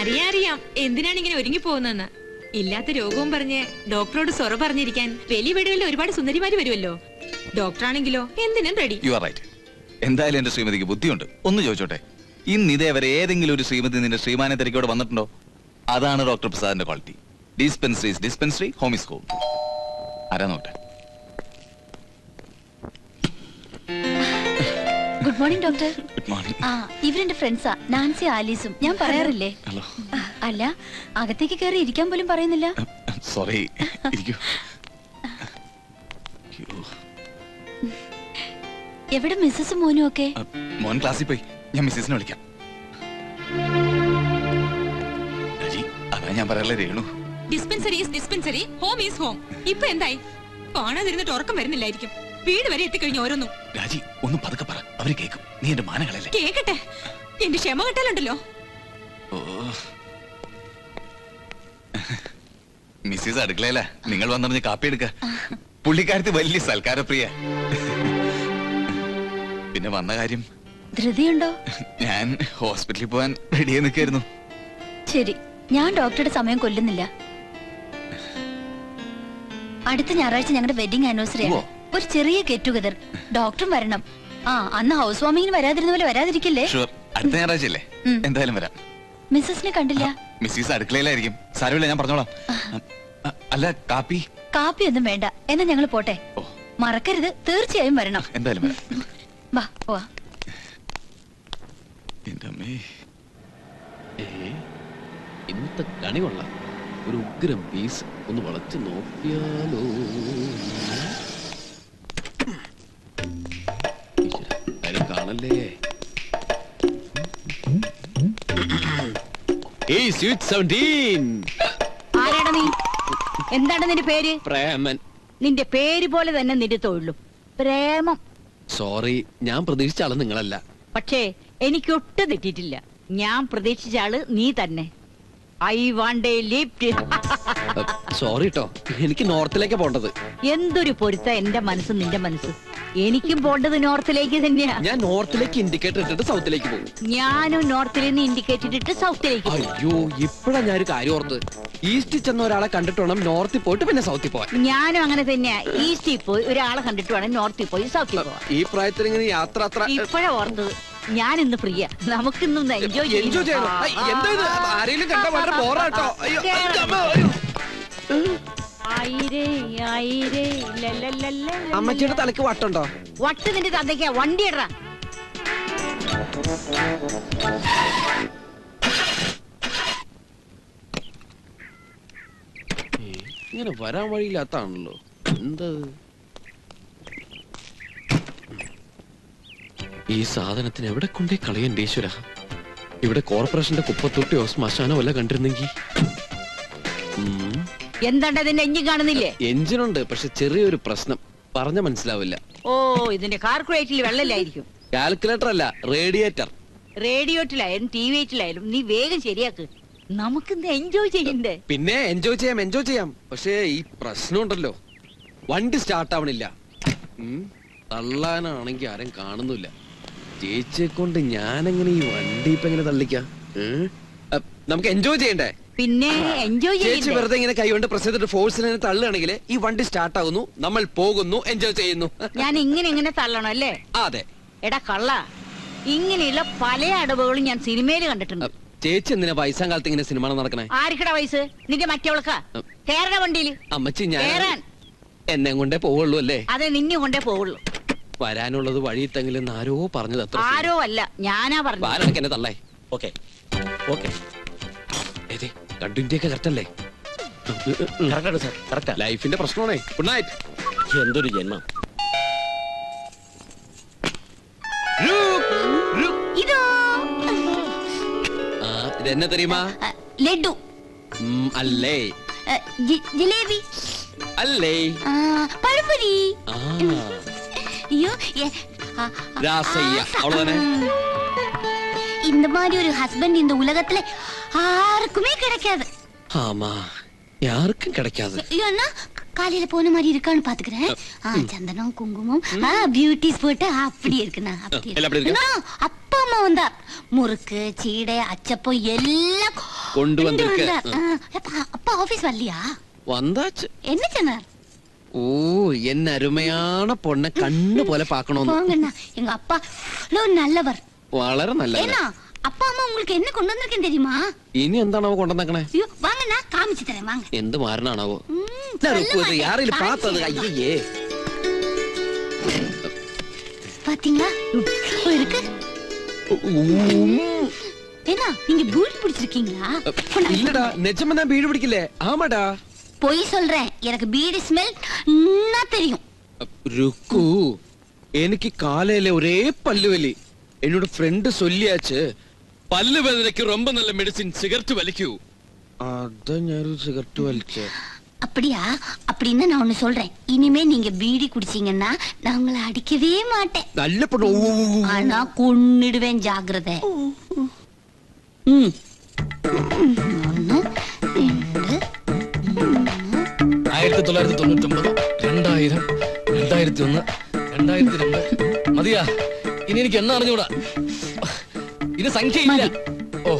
അറിയാം അറിയാം എന്തിനാണ് ഇങ്ങനെ ഒരുങ്ങി പോകുന്നതെന്ന് ഇല്ലാത്ത രോഗവും പറഞ്ഞ് ഡോക്ടറോട് സൊറ പറഞ്ഞിരിക്കാൻ വലിയ വീടുകളിൽ ഒരുപാട് സുന്ദരിമാര് വരുമല്ലോ. ഡോക്ടറാണെങ്കിലോ എന്തിനും റെഡി യു ആർ റൈറ്റ് എന്തായാലും എന്റെ ശ്രീമതിക്ക് ബുദ്ധിയുണ്ട്. ഒന്ന് ചോദിച്ചോട്ടെ ഇന്ന് ഇതേവരെ ഏതെങ്കിലും ഒരു ശ്രീമതി നിന്റെ ശ്രീമാനെ തിരക്കോട് വന്നിട്ടുണ്ടോ? അതാണ് doctor പ്രസാദിന്റെ quality. Dispensary dispensary home home ആരാ നോട്ടെ good morning doctor. Good morning. ആ ഇവരെന്റെ ഫ്രണ്ട്സാ നാൻസി ആലീസും. ഞാൻ പറയാറില്ലേ? ഹലോ. അല്ല അകത്തേക്ക് കയറി ഇരിക്കാൻ പോലും പറയുന്നില്ല. സോറി ഇരിക്കൂ. എവിടെ മിസ്സസ് മോനും ഒക്കെ? മോൻ ക്ലാസ്സിൽ പോയി. ഞാൻ മിസ്സിസിനെ വിളിക്കാം. അതാ ഞാൻ പറയാനുള്ള Renu. Dispensary is dispensary home is home ഇപ്പൊ എന്തായി? കാണാതിരുന്നിട്ട് ഉറക്കം വരുന്നില്ലായിരിക്കും. വീട് വരെ എത്തിക്കഴിഞ്ഞു ഓരോന്നും. രാജി ഒന്നും പതുക്കെ പറ. അവർ കേക്കും. നീ എന്റെ മാനകളല്ലേ കേക്കട്ടെ. എന്റെ ക്ഷമ കിട്ടാലുണ്ടല്ലോ. ഓ. മിസ്സിസ് അടുക്കളയല്ല നിങ്ങൾ വന്നറിഞ്ഞ് കാപ്പി എടുക്ക. പുള്ളിക്കാരത്തി വലിയ സൽക്കാരപ്രിയ. പിന്നെ വന്ന കാര്യം? ധൃതിയുണ്ടോ? ഞാൻ ഹോസ്പിറ്റലിൽ പോവാൻ റെഡിയായി നിൽക്കായിരുന്നു ശരി. ഞാൻ ഡോക്ടറുടെ സമയം കൊല്ലുന്നില്ല. അടുത്ത ഞായറാഴ്ച ഞങ്ങളുടെ വെഡിങ് ആനിവേഴ്സറി ആണ്. ഒരു ചെറിയ ഗെറ്റ് ടുഗദർ ഡോക്ടറും വരണം. ആ അന്ന് ഹൗസ് വാമിങ്ങിന് വരാതിരുന്ന പോലെ വരാതിരിക്കില്ലേ? അടുത്ത ഞായറാഴ്ച അല്ലേ ഉം. എന്തായാലും വരാം. മിസ്സസിനെ കണ്ടില്ല? മിസ്സിസ് അടുക്കളയിലായിരിക്കും. സാരമില്ല ഞാൻ പറഞ്ഞോളാം. അല്ല കാപ്പി? കാപ്പി ഒന്നും വേണ്ട. എന്നാ ഞങ്ങൾ പോട്ടെ? മറക്കരുത്. തീർച്ചയായും വരണം. എന്തായാലും വരാം. വാ പോവാ. ഇന്നത്തെ കണി കൊള്ളാം ഒരു ഉഗ്രം പീസ് ഒന്ന് വളച്ചു നോക്കിയാലോ? ആരും കാണല്ലേ ഏയ് സ്വീറ്റ് സെവന്റീൻ ആരാടാ നീ? എന്താണ് നിന്റെ പേര്? പ്രേമൻ. നിന്റെ പേര് പോലെ തന്നെ നിന്റെ തൊഴിലും. പ്രേമം. സോറി ഞാൻ പ്രതീക്ഷിച്ച ആൾ നിങ്ങളല്ല. പക്ഷേ എനിക്ക് ഒട്ടും തെറ്റിയിട്ടില്ല. ഞാൻ പ്രതീക്ഷിച്ച ആൾ നീ തന്നെ. I want a lift sorry കേട്ടോ എനിക്ക് നോർത്തിലേക്ക് പോണ്ടത് എന്തൊരു പൊരുത്ത എന്റെ മനസ്സും നിന്റെ മനസ്സും. എനിക്കും പോണ്ടത് നോർത്തിലേക്ക് തന്നെയാ. ഞാൻ നോർത്തിലേക്ക് ഇൻഡിക്കേറ്റർ ഇട്ടിട്ട് സൗത്തിലേക്ക് പോകും. ഞാനും നോർത്തിൽ നിന്ന് ഇൻഡിക്കേറ്റർ ഇട്ടിട്ട് സൗത്തിലേക്ക് അയ്യോ ഇപ്പഴാ ഒരു കാര്യം ഓർത്ത്. ഈസ്റ്റിൽ ചെന്ന ഒരാളെ കണ്ടിട്ട് വേണം നോർത്തിൽ പോയിട്ട് പിന്നെ സൗത്തിൽ പോവാൻ. ഞാനും അങ്ങനെ തന്നെയാ. ഈസ്റ്റിൽ പോയി ഒരാളെ കണ്ടിട്ട് വേണം നോർത്തിൽ പോയി സൗത്തിൽ പോവാൻ. ഈ പ്രായത്തിൽ ഇങ്ങനെ യാത്ര അത്ര ഇപ്പഴാ ഓർത്തത്. ഞാൻ ഇന്ന് ഫ്രീയാ നമുക്കിന്നൊന്ന് എൻജോയ് എൻജോയ് ചെയ്യണം. ഐ, എന്താ ഇത്? ആരെങ്കിലും കണ്ട വളരെ ബോറാട്ടോ അയ്യോ അയ്യോ, അമ്മ, അയ്യോ. അമ്മച്ചിയുടെ തലക്ക് വട്ടുണ്ടോ? വട്ട് നിന്റെ തന്നേക്ക വണ്ടി ഇടറ. ഇങ്ങനെ വരാൻ വഴിയില്ലാത്താണല്ലോ. എന്താ ഈ സാധനത്തിന് എവിടെ കൊണ്ടേ കളയണ്ടേശ്വര ഇവിടെ കോർപ്പറേഷന്റെ കുപ്പത്തൊട്ടിയോ ശ്മശാനോ അല്ല കണ്ടിരുന്നെങ്കി. ഉം. എന്താണ്ടാ ഇതിന്റെ എഞ്ചിൻ കാണുന്നില്ലേ? എഞ്ചിനുണ്ട് പക്ഷെ ചെറിയൊരു പ്രശ്നം. പറഞ്ഞ മനസ്സിലാവില്ല. ഓ ഇതിന്റെ കാർക്കുലേറ്ററിൽ വെള്ളമില്ലായിരിക്കും. കാൽക്കുലേറ്റർ അല്ല റേഡിയേറ്റർ. റേഡിയോട്ടിലായാലും ടി വിയിലായാലും നീ വേഗം ശരിയാക്ക്. നമുക്കിന്ന് എൻജോയ് ചെയ്യണ്ടേ? പിന്നെ എൻജോയ് ചെയ്യാം എൻജോയ് ചെയ്യാം. പക്ഷേ ഈ പ്രശ്നം ഉണ്ടല്ലോ വണ്ടി സ്റ്റാർട്ട് ആവണില്ല ഉം. തള്ളാനാണെങ്കി ആരും കാണുന്നില്ല. ചേച്ചിയെ കൊണ്ട് ഞാനെങ്ങനെ ഈ വണ്ടി ഇപ്പൊ എങ്ങനെ തള്ളിക്കാം? അ, നമുക്ക് എൻജോയ് ചെയ്യണ്ടേ? പിന്നെ എൻജോയ് ചേച്ചി വെറുതെ ഇങ്ങനെ കൈകൊണ്ട് പ്രസ് ഫോഴ്സ് ഫോഴ്സിനെ തള്ളുകയാണെങ്കിൽ ഈ വണ്ടി സ്റ്റാർട്ട് ആകുന്നു നമ്മൾ പോകുന്നു എൻജോയ് ചെയ്യുന്നു. ഞാൻ ഇങ്ങനെ ഇങ്ങനെ തള്ളണം അല്ലേ? അതെ. എടാ കള്ള ഇങ്ങനെയുള്ള പല അടവുകളും ഞാൻ സിനിമയിൽ കണ്ടിട്ടുണ്ട്. ചേച്ചി എന്തിനാ വയസ്സാം കാലത്ത് ഇങ്ങനെ സിനിമ നടക്കണേ? ആർക്കടാ വയസ്സ്? നിന്റെ മറ്റവൾക്കാ? കേരള വണ്ടിയിൽ. അമ്മച്ചി ഞാൻ എന്നെ കൊണ്ടേ പോവുള്ളൂ അല്ലേ? അതെ നിന്നെ കൊണ്ടേ പോവുള്ളൂ. വരാനുള്ളത് വഴി തെങ്കിലും ആരോ പറഞ്ഞത് ആരോ അല്ല ഞാനാ പറഞ്ഞു ആരാണൊക്കെ എന്നെ തള്ളേ. ഓക്കെ ഓക്കെ രണ്ടിന്റെയൊക്കെ കറക്റ്റ് അല്ലേ കറക്റ്റാണ് സാർ കറക്റ്റാ ലൈഫിന്റെ പ്രശ്നമാണേ ഗുഡ് നൈറ്റ് എന്തൊരു ജന്മം ഇതോ ആ ഇതെന്നെ തെരയുമാ അ, ലഡു ഉം, അല്ലേ അ, ജി- ജിലേബി അല്ലേ ആ, പഴംപൊരി ആ ஐயோ ஏ, ஆ, രാസയ്യ അവള് തന്നെ இந்த மாதிரி ஒரு ஹஸ்பண்ட் இந்த உலகத்துல யாருக்குமே கிடைக்காது. ஆமா யாருக்கும் கிடைக்காது. ஏன்னா காலையில போன மாதிரி இருக்கான்னு பாத்துக்கிறேன். சந்தனம் குங்குமம் பியூட்டிஸ் போட்டு அப்படி இருக்குண்ணா அப்படி அப்பா அம்மா வந்தா முறுக்கு சீடை அச்சப்பம் எல்லாம் கொண்டு வந்திருக்க. அப்பா ஆபீஸ் வரலையா? வந்தாச்சு. என்ன சொன்னார்? ஓ என்ன அருமையான பொண்ண கண்ணு போல பாக்கணும் எங்க அப்பா நல்லவர். வளர நல்ல அப்பா அம்மா உங்களுக்கு என்ன கொண்டு வந்திருக்கேன் தெரியுமா ഇനി എന്താണാവോ കൊണ്ടുവന്നേക്കണേ ஐயோ வாங்கண்ணா காமிச்சு தரேன் வாங்க എന്ത് മാരനാണാവോ ம், ഇല്ല, சொல்ல ருக்கு, ഇത് மாட்டேன். யாரையும் பார்த்தது காமிச்சு ஐயே பாத்தீங்களா இப்போ இருக்கு ஏன்னா நீங்க பூரி பிடிச்சிருக்கீங்களா ഇല്ലടാ നെജമ്മ ഞാൻ വീട് പിടിക്കില്ലേ ആമാടാ பொய் சொல்றேன் எனக்கு பீடி ஸ்மெல் தெரியும் രുക്കു എനിക്ക് കാലയിലെ ഒരേ പല്ലുവലി എന്നോട് ഫ്രണ്ട് ചൊല്ലിയാച്ച് പല്ല് വേദനയ്ക്ക് ரொம்ப നല്ല മെഡിസിൻ സിഗരറ്റ് വലിക്കൂ അതാ ഞാനൊരു സിഗരറ്റ് വലിച്ചേ அப்படியா அப்படின்னு நான் ஒண்ணு சொல்றேன் இனிமே நீங்க பீடி குடிச்சீங்கன்னா நான் உங்களை அடிக்கவே மாட்டேன் നല്ല പെണ്ണു ഊ, ഊ, ഊ. ஆனா கொன்னுடுவேன் ஜாக்கிரதை ம். ஒண்ணு ரெண்டு ആയിരത്തി തൊള്ളായിരത്തി തൊണ്ണൂറ്റി ഒമ്പത് രണ്ടായിരം രണ്ടായിരത്തി ഒന്ന് രണ്ടായിരത്തി രണ്ട് മതിയാ ഇനി എനിക്ക് എണ്ണ അറിഞ്ഞൂടാ ഇനി സംഖ്യയില്ല. ഓ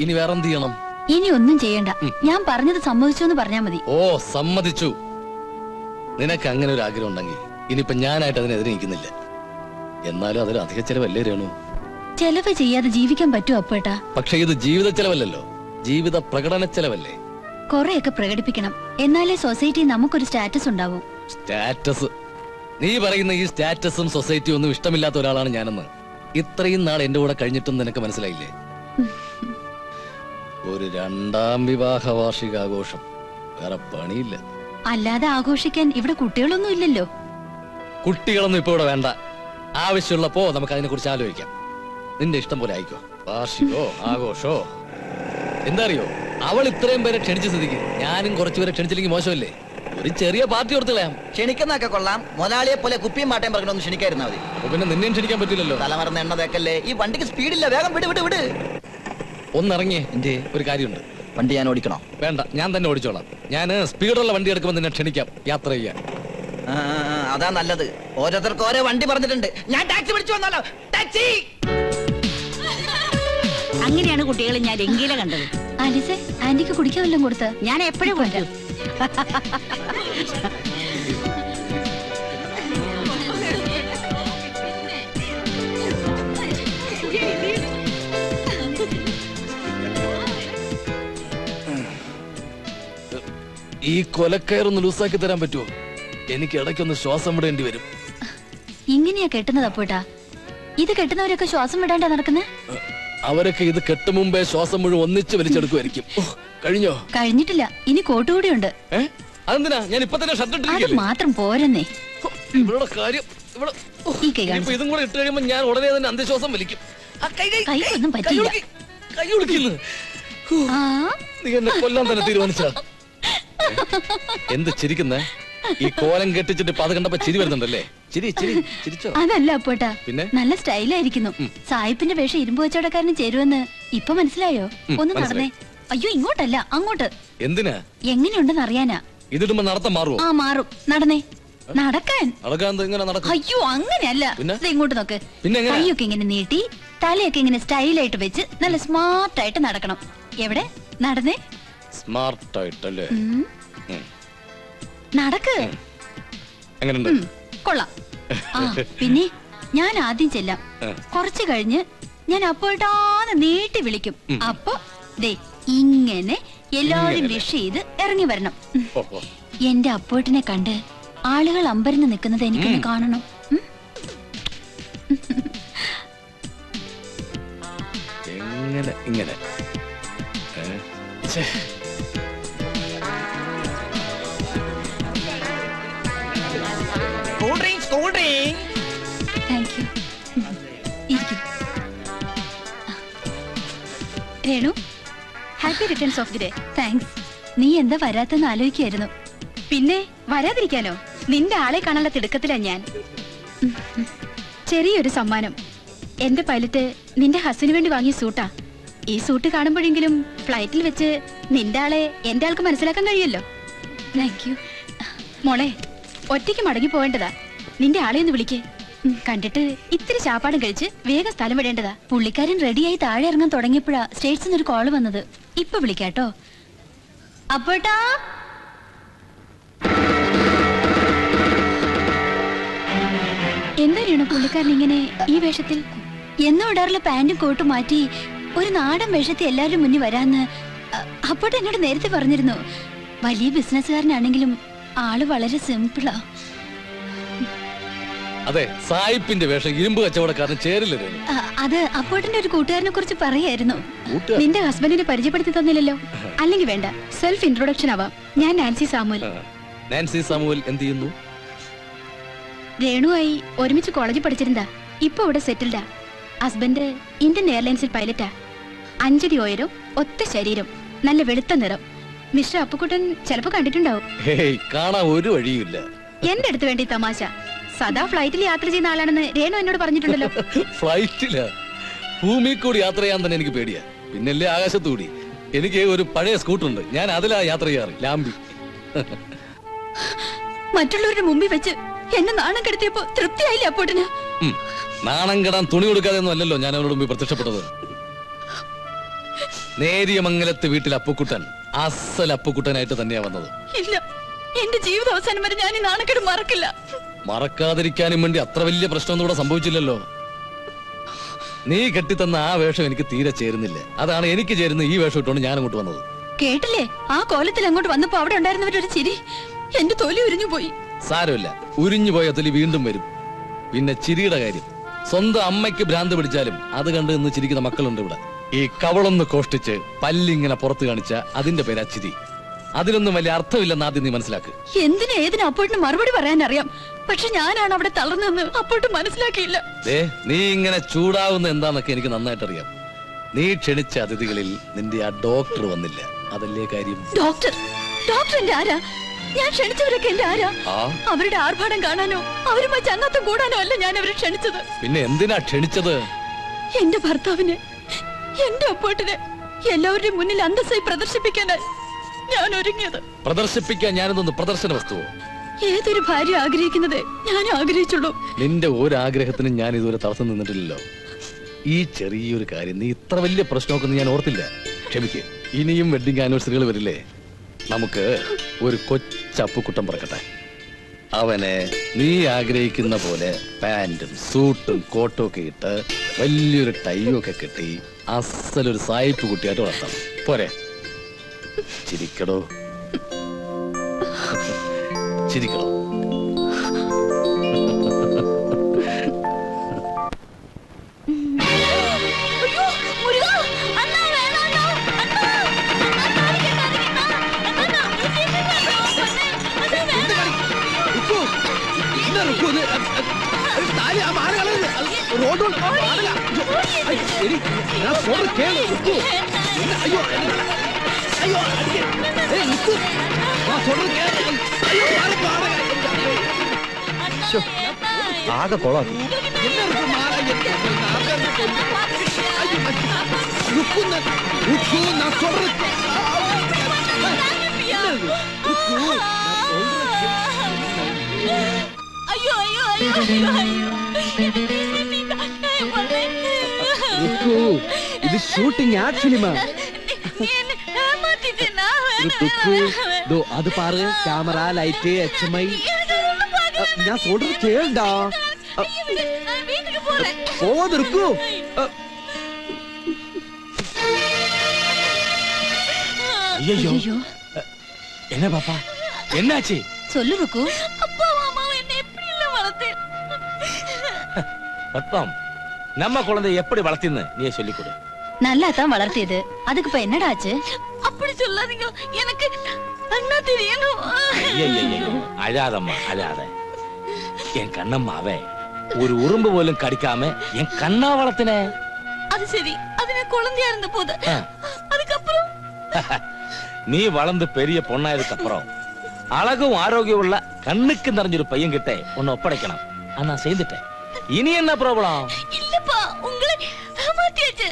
ഇനി വേറെന്ത് ചെയ്യണം? ഇനി ഒന്നും ചെയ്യണ്ട. ഞാൻ പറഞ്ഞത് സമ്മതിച്ചു എന്ന് പറഞ്ഞാ മതി. ഓ സമ്മതിച്ചു. നിനക്ക് അങ്ങനെ ഒരു ആഗ്രഹം ഉണ്ടെങ്കിൽ ഇനിയിപ്പൊ ഞാനായിട്ട് അതിനെതിരെ നിൽക്കുന്നില്ല. എന്നാലും അതൊരു അധിക ചെലവല്ലേ രേണു? ചെലവ് ചെയ്യാതെ ജീവിക്കാൻ പറ്റുമോ അപ്പേട്ടാ? പക്ഷേ ഇത് ജീവിത ചെലവല്ലല്ലോ. ജീവിത പ്രകടന ചെലവല്ലേ. കൊറേയൊക്കെ പ്രകടിപ്പിക്കണം. എന്നാലേ സൊസൈറ്റി നമുക്കൊരു സ്റ്റാറ്റസ് ഉണ്ടാവും. സ്റ്റാറ്റസ്. നീ പറയുന്ന ഈ സ്റ്റാറ്റസും സൊസൈറ്റിയും ഒന്നും ഇഷ്ടമില്ലാത്ത ഒരാളാണ് ഞാനെന്ന്. ഇത്രയും നാൾ എന്റെ കൂടെ കഴിഞ്ഞിട്ടും നിനക്ക് മനസ്സിലായില്ലേ? ഒരു രണ്ടാം വിവാഹ വാർഷിക ആഘോഷം വേറെ പണിയില്ല. അല്ലാതെ ആഘോഷിക്കാൻ ഇവിടെ കുട്ടികളൊന്നും ഇല്ലല്ലോ. കുട്ടികളൊന്നും ഇപ്പൊ ഇവിടെ വേണ്ട. ആവശ്യമുള്ളപ്പോ നമുക്ക് അതിനെ കുറിച്ച് ആലോചിക്കാം. നിന്റെ ഇഷ്ടം പോലെ ആയിക്കോ. വാർഷികോ ആഘോഷോ? എന്താ അറിയോ? അവൾ ഇത്രയും പേരെ ക്ഷണിച്ച് സ്ഥിതിക്ക്. ഞാനും കുറച്ചുപേരെ ക്ഷണിച്ചില്ലെങ്കിൽ മോശമല്ലേ? ഒരു ചെറിയ പാർട്ടി കൊടുത്തുകളയാം ക്ഷണിക്കുന്നൊക്കെ കൊള്ളാം. മുതലാളിയെ പോലെ കുപ്പിയും മാട്ടയും പറഞ്ഞൊന്ന് ക്ഷണിക്കായിരുന്നാ മതി. അപ്പൊ പിന്നെ നിന്നെയും ക്ഷണിക്കാൻ പറ്റില്ലല്ലോ. തലമറന്ന് എണ്ണ തേക്കല്ലേ ഈ വണ്ടിക്ക് സ്പീഡില്ല. വേഗം വിട് വിട് വിട്. ഒന്നിറങ്ങിയേ എന്റെ ഒരു കാര്യമുണ്ട്. വണ്ടി ഞാൻ ഓടിക്കണോ? വേണ്ട ഞാൻ തന്നെ ഓടിച്ചോളാം. ഞാൻ സ്പീഡുള്ള വണ്ടി എടുക്കുമ്പോൾ നിന്നെ ക്ഷണിക്കാം. യാത്ര ചെയ്യാൻ. അതാ നല്ലത്. ഓരോരുത്തർക്ക് ഓരോ വണ്ടി പറഞ്ഞിട്ടുണ്ട്. ഞാൻ ടാക്സി പിടിച്ചു വന്നാലോ? ടാക്സി! അങ്ങനെയാണ് കുട്ടികളെ ഞാൻ എങ്കില കണ്ടത്. അലിസ ആന്റിക്ക് കുടിക്കാൻ വല്ലതും കൊടുത്ത്. ഞാൻ എപ്പോഴും കുടിക്കും ഈ കൊലക്കയറൊന്ന് ലൂസാക്കി തരാൻ പറ്റുമോ? എനിക്ക് ഇടയ്ക്കൊന്ന് ശ്വാസം വിടേണ്ടി വരും. ഇങ്ങനെയാ കെട്ടുന്നത് അപ്പോട്ടാ. ഇത് കെട്ടുന്നവരൊക്കെ ശ്വാസം വിടാണ്ടാ നടക്കുന്നത് അവരൊക്കെ ഇത് കെട്ടു മുമ്പേ ശ്വാസം മുഴുവൻ ഒന്നിച്ച് വലിച്ചെടുക്കുമായിരിക്കും കഴിഞ്ഞോ? കഴിഞ്ഞിട്ടില്ല. ഇനി കോട്ടുകൂടിയുണ്ട്. ഉണ്ട് അതെന്തിനാ? ഞാൻ ഇപ്പൊ തന്നെ ഷർട്ട് അത് മാത്രം പോരെന്നേ. ഇവളുടെ കാര്യം ഇതും കൂടെ ഇട്ട് കഴിയുമ്പോ ഞാൻ ഉടനെ തന്നെ വലിക്കും. കൈ, കൈ, കൈക്കൊന്നും പറ്റില്ല. ഉളുക്കി, കൈ ഉളുക്കിന്ന് ആ? നീ എന്നെ കൊല്ലാൻ തന്നെ തീരുമാനിച്ച എന്ത് ചിരിക്കുന്നേ? ഈ കോലം കെട്ടിച്ചിട്ട് അത് കണ്ടപ്പോ ചിരി വരുന്നുണ്ടല്ലേ? ചിരി ചിരി ചിരിച്ചോ? അതല്ല അപ്പോട്ടാ. പിന്നെ? നല്ല സ്റ്റൈലായിരിക്കുന്നു. സായിപ്പിന്റെ വേഷം ഇരുമ്പ് കച്ചവടക്കാരന് ചേരുവെന്ന് ഇപ്പൊ മനസ്സിലായോ? ഒന്ന്. നടന്നേ. അയ്യോ ഇങ്ങോട്ടല്ല അങ്ങോട്ട്. എന്തിനാ? എങ്ങനെയുണ്ടെന്ന് അറിയാനാ. ഇതിടുമ്പോ നടത്തം മാറും ആ മാറും. നടന്നേ. നടക്കാൻ. അയ്യോ അങ്ങനെയല്ല. ഇങ്ങോട്ട് നോക്ക്. പിന്നെ കൈയൊക്കെ ഇങ്ങനെ നീട്ടി തലയൊക്കെ ഇങ്ങനെ സ്റ്റൈലായിട്ട് വെച്ച് നല്ല സ്മാർട്ട് ആയിട്ട് നടക്കണം. എവിടെ? നടന്നേ. സ്മാർട്ട് ആയിട്ടല്ലേ. നടക്ക്. എങ്ങനെയുണ്ട്? കൊള്ളാം. ആ പിന്നെ ഞാൻ ആദ്യം ചെല്ലാം. കൊറച്ചു കഴിഞ്ഞ് ഞാൻ അപ്പോഴാന്ന് നീട്ടി വിളിക്കും. അപ്പൊ ദേ ഇങ്ങനെ എല്ലാരും. വിഷ് ചെയ്ത് ഇറങ്ങി വരണം. എന്റെ അപ്പോട്ടിനെ കണ്ട് ആളുകൾ അമ്പരന്ന് നിൽക്കുന്നത് എനിക്കൊന്ന് കാണണം. ഇങ്ങനെ? ഇങ്ങനെ Renu happy returns of the day thanks നീ എന്താ വരാത്തെന്ന് ആലോചിക്കായിരുന്നു പിന്നെ വരാതിരിക്കാനോ? നിന്റെ ആളെ കാണാനുള്ള തിടുക്കത്തിലാ ഞാൻ. ചെറിയൊരു സമ്മാനം. എന്റെ പൈലറ്റ് നിന്റെ ഹസ്സിന് വേണ്ടി വാങ്ങിയ സൂട്ടാ. ഈ സൂട്ട് കാണുമ്പോഴെങ്കിലും ഫ്ലൈറ്റിൽ വെച്ച് നിന്റെ ആളെ എന്റെ ആൾക്ക് മനസ്സിലാക്കാൻ കഴിയുമല്ലോ. താങ്ക് യു മോളെ ഒറ്റയ്ക്ക് മടങ്ങി പോവേണ്ടതാ. നിന്റെ ആളെ ഒന്ന് വിളിക്ക്. കണ്ടിട്ട് ഇത്തിരി ചാപ്പാടും കഴിച്ച് വേഗം സ്ഥലം വിടേണ്ടതാ. പുള്ളിക്കാരൻ റെഡിയായി താഴെ ഇറങ്ങാൻ തുടങ്ങിയപ്പോഴാ സ്റ്റേറ്റ്സിൽ ഒരു കോൾ വന്നത്. ഇപ്പൊ വിളിക്കാട്ടോ അപ്പോട്ടാ. എന്തായിരുന്നു പുള്ളിക്കാരൻ ഇങ്ങനെ ഈ വേഷത്തിൽ? എന്നും ഇടാറുള്ള പാന്റും കോട്ടും മാറ്റി ഒരു നാടൻ വേഷത്തിൽ എല്ലാവരും മുന്നിൽ വരാന്ന് അപ്പോട്ട് എന്നോട് നേരത്തെ പറഞ്ഞിരുന്നു. വലിയ ബിസിനസ്സുകാരനാണെങ്കിലും ആൾ വളരെ സിമ്പിളാ അതെ സായിപ്പിന്റെ വേഷം ഇരുമ്പ് കച്ചവടക്കാരൻ ചേരില്ലേ രേണു അത് അപ്പോഴത്തെ ഒരു കൂട്ടുകാരനെ കുറിച്ച് പറയായിരുന്നു. കൂട്ടുകാരൻ? നിന്റെ ഹസ്ബൻഡിനെ പരിചയപ്പെടുത്തി തന്നില്ലല്ലോ. അല്ലെങ്കിൽ വേണ്ട സെൽഫ് ഇൻട്രൊഡക്ഷൻ ആവാം. ഞാൻ നാൻസി സാമുൽ ആ. നാൻസി സാമുവൽ എന്ത് ചെയ്യുന്നു? രേണുവായി ഒരുമിച്ച് കോളേജിൽ പഠിച്ചിരുന്നാ ഇപ്പൊ ഇവിടെ സെറ്റിൽഡാ ഹസ്ബൻഡ് ഇന്ത്യൻ എയർലൈൻസിൽ പൈലറ്റാ അഞ്ചടി ഉയരം ഒത്ത ശരീരം നല്ല വെളുത്ത നിറം. മിസ്റ്റർ അപ്പുക്കുട്ടൻ ചിലപ്പോ കണ്ടിട്ടുണ്ടാവും. ഹേയ് കാണാൻ ഒരു വഴിയുമില്ല. എന്റെ അടുത്ത് വേണ്ടി തമാശ. സദാ ഫ്ലൈറ്റിൽ യാത്ര ചെയ്യുന്ന ആളാണെന്ന് രേണു എന്നോട് പറഞ്ഞിട്ടുണ്ടല്ലോ. ഫ്ലൈറ്റിൽ? ഭൂമി കൂടി യാത്ര ചെയ്യാൻ തന്നെ എനിക്ക് പേടിയാ. പിന്നല്ലേ ആകാശത്തൂടി എനിക്ക് ഒരു പഴയ സ്കൂട്ടറുണ്ട്. ഞാൻ അതിലാ യാത്ര ചെയ്യാറ്. ലാംബി. മറ്റുള്ളവരുടെ മുമ്പിൽ വെച്ച് എന്നെ നാണം കെടുത്തിയപ്പോ തൃപ്തിയായില്ല അപ്പോട്ടിന്. നാണം കെടാൻ തുണി കൊടുക്കാതെ ഒന്നും അല്ലല്ലോ ഞാൻ അവരോട് മുമ്പിൽ പ്രത്യക്ഷപ്പെട്ടത്. നേരിയ മംഗലത്ത് വീട്ടിൽ അപ്പുക്കുട്ടൻ അസൽ അപ്പുക്കുട്ടനായിട്ട് തന്നെയാ വന്നത്. ഇല്ല. എന്റെ ജീവിത അവസാനം വരെ ഞാൻ ഈ നാണക്കേട് മറക്കില്ല. മറക്കാതിരിക്കാനും വേണ്ടി അത്ര വലിയ പ്രശ്നമൊന്നും ഇവിടെ സംഭവിച്ചില്ലല്ലോ. നീ കെട്ടിത്തന്ന ആ വേഷം എനിക്ക് തീരെ ചേരുന്നില്ല. അതാണ് എനിക്ക് ചേരുന്ന ഈ വേഷം ഇട്ടുകൊണ്ട് ഞാൻ അങ്ങോട്ട് വന്നത്. കേട്ടില്ലേ? ആ കോലത്തിൽ അങ്ങോട്ട് വന്നപ്പോ അവിടെ ഉണ്ടായിരുന്നവരൊരു ചിരി. എന്റെ തൊലി ഉരിഞ്ഞു പോയി. സാരമില്ല. ഉരിഞ്ഞു പോയ തൊലി വീണ്ടും വരും. പിന്നെ ചിരിയുടെ കാര്യം. സ്വന്തം അമ്മയ്ക്ക് ഭ്രാന്ത് പിടിച്ചാലും അത് കണ്ട് നിന്ന് ചിരിക്കുന്ന മക്കളുണ്ട് ഇവിടെ. ഈ കവളൊന്ന് കോഷ്ടിച്ച് പല്ലിങ്ങനെ പുറത്ത് കാണിച്ച അതിന്റെ പേരാ ചിരി. അതിനൊന്നും വലിയ അർത്ഥമില്ലെന്ന് ആദ്യം നീ മനസ്സിലാക്ക്. എന്തിനാ ഏതിനും അപ്പോഴും മറുപടി പറയാൻ അറിയാം പക്ഷെ ഞാനാണ് അവിടെ തളർന്നെന്ന് അപ്പോഴും മനസ്സിലാക്കിയില്ല. ദേ നീ ഇങ്ങനെ ചൂടാവുന്ന എന്താന്നൊക്കെ എനിക്ക് നന്നായിട്ട് അറിയാം നീ ക്ഷണിച്ച അതിഥികളിൽ നിന്റെ ആ ഡോക്ടർ വന്നില്ല. അതല്ലേ കാര്യം? ഡോക്ടർ? ഡോക്ടർ എന്റെ ആരാ? ഞാൻ ക്ഷണിച്ചവരൊക്കെ എന്റെ ആരാ? അവരുടെ ആർഭാടം കാണാനോ അവരുമായി ചങ്ങാത്തം കൂടാനോ അല്ല ഞാൻ അവരെ ക്ഷണിച്ചത്. പിന്നെ എന്തിനാ ക്ഷണിച്ചത്? എന്റെ ഭർത്താവിനെ എന്റെ അപ്പോട്ടിനെ എല്ലാവരുടെയും മുന്നിൽ അന്തസ്സായി പ്രദർശിപ്പിക്കാനായി. ഞാൻ ഒരുങ്ങിയത് പ്രദർശിപ്പിക്കാൻ ഞാനിതൊന്ന് പ്രദർശന വസ്തുവോ? ഏതൊരു ഭാര്യ ആഗ്രഹിക്കുന്നത് ഞാൻ ആഗ്രഹിച്ചുള്ളൂ. നിന്റെ ഒരാഗ്രഹത്തിനും ഞാൻ ഇതുവരെ തടസ്സം നിന്നിട്ടില്ലല്ലോ. ഈ ചെറിയൊരു കാര്യം നീ ഇത്ര വലിയ പ്രശ്നമൊക്കെ ഞാൻ ഓർത്തില്ല. ക്ഷമിക്ക്. ഇനിയും വെഡിങ് ആനിവേഴ്സറികൾ വരില്ലേ? നമുക്ക് ഒരു കൊച്ചപ്പുക്കുട്ടം പറക്കട്ടെ. അവനെ നീ ആഗ്രഹിക്കുന്ന പോലെ പാന്റും സൂട്ടും കോട്ടും ഒക്കെ ഇട്ട് വലിയൊരു ടൈയും ഒക്കെ കെട്ടി അസലൊരു സായിപ്പ് കുട്ടിയായിട്ട് വളർത്താം പോരെ. ചിരിക്കടോ ചിരിക്കണോ റുക്കു. എന്താ റുക്കു ഇത്? അ, അ, അ, താലി, ആ മാല കളയരുത്. അത് റോഡ് കൊണ്ട് ആ മാല ക- അയ്യോ, ആകെ കൊളാക്കി അയ്യോ അയ്യോ അയ്യോ അയ്യോ അയ്യോ ഇത് ഷൂട്ടിംഗ് ആർട്ട് ഫിലിമാണ് அது பாரு கேமரா லைட்டு எச்எம்ஐ நான் சொல்றது கேளுடா போவது இருக்கும் ஐயோ என்ன பாப்பா என்னாச்சு சொல்லு ருக்கு அப்பா மாமா என்ன எப்படி இல்ல வளர்த்து ரத்னம் நம்ம குழந்தை எப்படி வளர்த்தின்னு நீ சொல்லிக் கொடு நல்லா தான் வளர்த்தியது அதுக்கு இப்ப என்னடா சொல்லாதீங்க. எனக்கு அண்ணா தெரியணும். அழாதம்மா அழாத. என் கண்ணம்மாவே ஒரு உறும்பு போலும் கடிக்காம என் கண்ணா வளர்த்தின. அது சரி அது நான் குழந்தையா இருந்த போது. அதுக்கப்புறம்? நீ வளர்ந்து பெரிய பொண்ணாயதுக்கு அப்புறம் அழகும் ஆரோக்கியம் உள்ள கண்ணுக்கு நிறைஞ்சொரு பையன் கிட்ட உன்னை ஒப்படைக்கணும். ஆனா செய்துட்டேன். இனி என்ன ப்ராப்ளம்? இல்லப்பா உங்களை ஏமாத்தியாச்சு.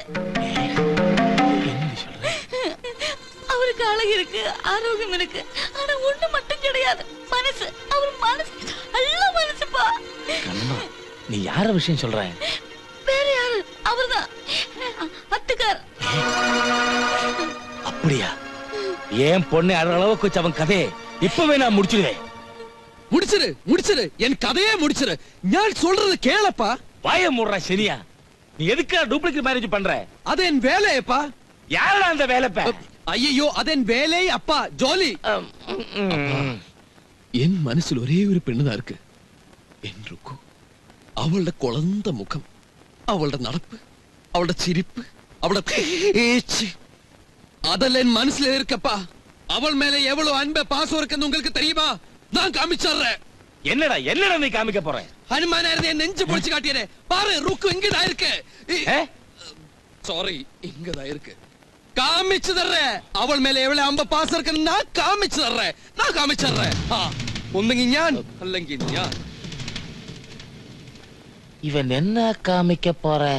அழகு இருக்கு ஆரோக்கியம் இருக்கு. ஆனா ஒண்ணு மட்டும் கிடையாது. மனசு. கண்ணம்மா நீ யார விஷயம் சொல்ற? வேற யாரு? அவர்தான். அத்துக்கார். அப்படியா? ஏன் பொண்ணை அற அளவுக்கு வச்சு அவன் கதையை இப்பவே நான் முடிச்சிடுவேன். முடிச்சிரு முடிச்சிரு. என் கதையே முடிச்சிரு. ஞான் சொல்றது கேளப்பா. வாய மூடுறா சனியா. நீ எதுக்கா டூப்ளிகேட் மேரேஜ் பண்ற? அது என் வேலையப்பா. யாரா அந்த வேலைப்ப? അയ്യോ வேலை அப்பா ஜோலி. என் மனசில் ஒரே ஒரு ഒരു இருக்கு. എൻ റുക്കു അവളുടെ കൊളന്ത മുഖം അവളുടെ നടപ്പ് അവളുടെ ചിരിപ്പ് അവളുടെ അതല്ല എൻ മനസ്സിലേർക്കപ്പാ அவள் மேல எவ்வளவு அன்ப பாசம் இருக்குன்னு உங்களுக்கு தெரியுமா? நான் காமிச்சறேன் என்னடா என்னடா நீ காமிக்க போற? ஹனுமான என் நெஞ்சு பிடிச்சு காட்டியதே. பாரு ருக்கு இங்கதான் இருக்கு. சாரி இங்கதான் இருக்கு. കാമിച്ചു തരേ അവൾ മേലെ എവിടെ അമ്പ പാസർക്കൻ നാ കാമിച്ചു തരേ നാ കാമിച്ചു തരേ ആ ഒന്നെങ്കിൽ ഞാൻ അല്ലെങ്കിൽ ഞാൻ ഇവൻ എന്നാ കാമിക്ക പോറേ